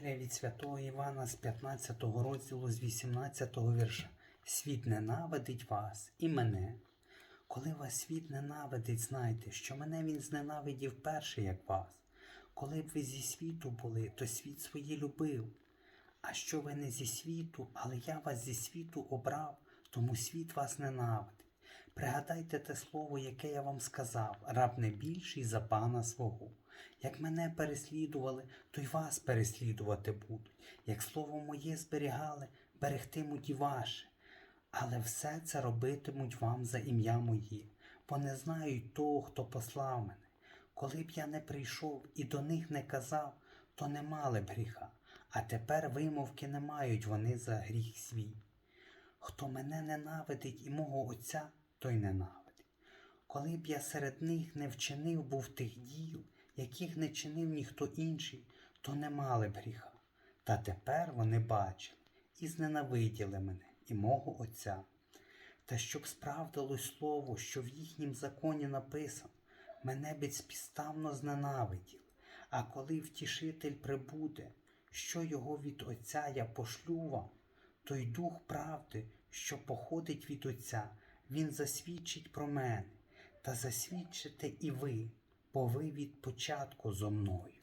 Євангелія від святого Івана з 15 розділу з 18 вірша. Світ ненавидить вас і мене. Коли вас світ ненавидить, знайте, що мене він зненавидів перше, як вас. Коли б ви зі світу були, то світ своє любив. А що ви не зі світу, але я вас зі світу обрав, тому світ вас ненавидить. Пригадайте те слово, яке я вам сказав, раб не більший за пана свого. Як мене переслідували, то й вас переслідувати будуть. Як слово моє зберігали, берегтимуть і ваше. Але все це робитимуть вам за ім'я моє, бо не знають того, хто послав мене. Коли б я не прийшов і до них не казав, то не мали б гріха, а тепер вимовки не мають вони за гріх свій. Хто мене ненавидить і мого Отця, той ненавидить. Коли б я серед них не вчинив був тих діл, яких не чинив ніхто інший, то не мали б гріха. Та тепер вони бачили і зненавиділи мене і мого Отця. Та щоб справдилось слово, що в їхнім законі написано, мене безпідставно зненавиділи. А коли втішитель прибуде, що його від Отця я пошлю вам, той дух правди, що походить від Отця, він засвідчить про мене, та засвідчите і ви, бо ви від початку зо мною.